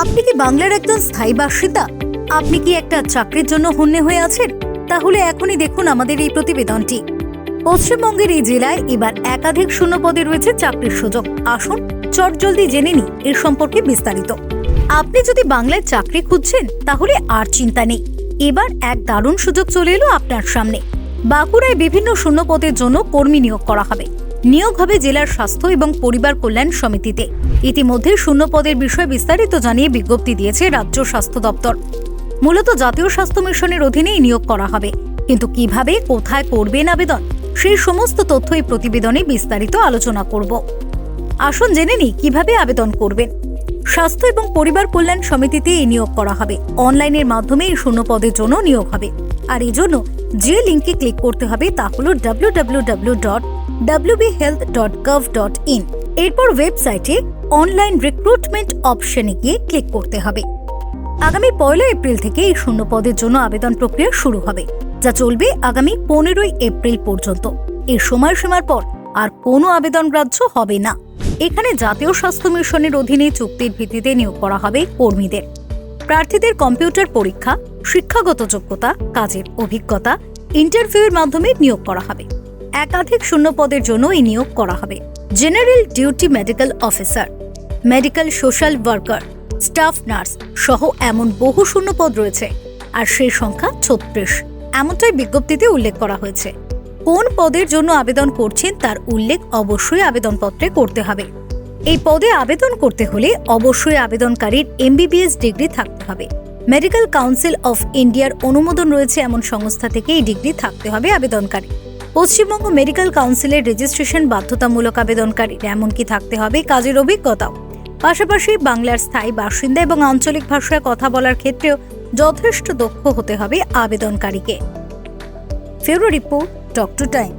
আপনি কি বাংলার একজন স্থায়ী বাসিন্দা? আপনি কি একটা চাকরির জন্য হন্যে হয়ে আছেন? তাহলে এখনই দেখুন আমাদের এই প্রতিবেদনটি। পশ্চিমবঙ্গের এই জেলায় এবার একাধিক শূন্য পদে রয়েছে চাকরির সুযোগ। আসুন, চট জলদি জেনে নি এর সম্পর্কে বিস্তারিত। আপনি যদি বাংলায় চাকরি খুঁজছেন, তাহলে আর চিন্তা নেই। এবার এক দারুণ সুযোগ চলে এলো আপনার সামনে। বাঁকুড়ায় বিভিন্ন শূন্য পদের জন্য কর্মী নিয়োগ করা হবে। নিয়োগ হবে জেলার স্বাস্থ্য এবং পরিবার কল্যাণ সমিতিতে। ইতিমধ্যে শূন্য পদের বিষয়ে বিস্তারিত জানিয়ে বিজ্ঞপ্তি দিয়েছে রাজ্য স্বাস্থ্য দপ্তর। মূলত জাতীয় স্বাস্থ্য মিশনের অধীনেই নিয়োগ করা হবে। কিন্তু কীভাবে, কোথায় করবেন আবেদন সেই সমস্ত তথ্য এই প্রতিবেদনে বিস্তারিত আলোচনা করব। আসুন জেনে নিই কীভাবে আবেদন করবেন। স্বাস্থ্য এবং পরিবার কল্যাণ সমিতিতে এই নিয়োগ করা হবে। অনলাইনের মাধ্যমে এই শূন্য পদের জন্য নিয়োগ হবে। আর এই জন্য যে লিঙ্কে ক্লিক করতে হবে তা হল W W W dot in এরপর ওয়েবসাইটে অনলাইন রিক্রুটমেন্ট অপশনে গিয়ে ক্লিক করতে হবে। আগামী পয়লা এপ্রিল থেকে এই শূন্য পদের জন্য আবেদন প্রক্রিয়া শুরু হবে, যা চলবে আগামী পনেরোই এপ্রিল পর্যন্ত। এই সময়সীমার পর আর কোনো আবেদন গ্রাহ্য হবে না। এখানে জাতীয় স্বাস্থ্য মিশনের অধীনে চুক্তির ভিত্তিতে নিয়োগ করা হবে কর্মীদের। প্রার্থীদের কম্পিউটার পরীক্ষা, শিক্ষাগত যোগ্যতা, কাজের অভিজ্ঞতা ইন্টারভিউয়ের মাধ্যমে নিয়োগ করা হবে। একাধিক শূন্য পদের জন্য এই নিয়োগ করা হবে। General duty medical officer medical social worker staff nurse সহ এমন বহু শূন্য পদ রয়েছে, আর সেই সংখ্যা ছত্রিশ। এমনটাই বিজ্ঞপ্তিতে উল্লেখ করা হয়েছে। কোন পদের জন্য আবেদন করছেন তার উল্লেখ অবশ্যই আবেদনপত্রে করতে হবে। এই পদে আবেদন করতে হলে অবশ্যই আবেদনকারীর এমবিবিএস ডিগ্রি থাকতে হবে। মেডিকেল কাউন্সিল অফ ইন্ডিয়ার অনুমোদন রয়েছে এমন সংস্থা থেকে এই ডিগ্রি থাকতে হবে আবেদনকারী পশ্চিমবঙ্গ মেডিকেল কাউন্সিলের রেজিস্ট্রেশন বাধ্যতামূলক আবেদনকারীর এমনকি থাকতে হবে কাজের অভিজ্ঞতাও। পাশাপাশি বাংলার স্থায়ী বাসিন্দা এবং আঞ্চলিক ভাষায় কথা বলার ক্ষেত্রেও যথেষ্ট দক্ষ হতে হবে আবেদনকারীকে। February report, doctor time.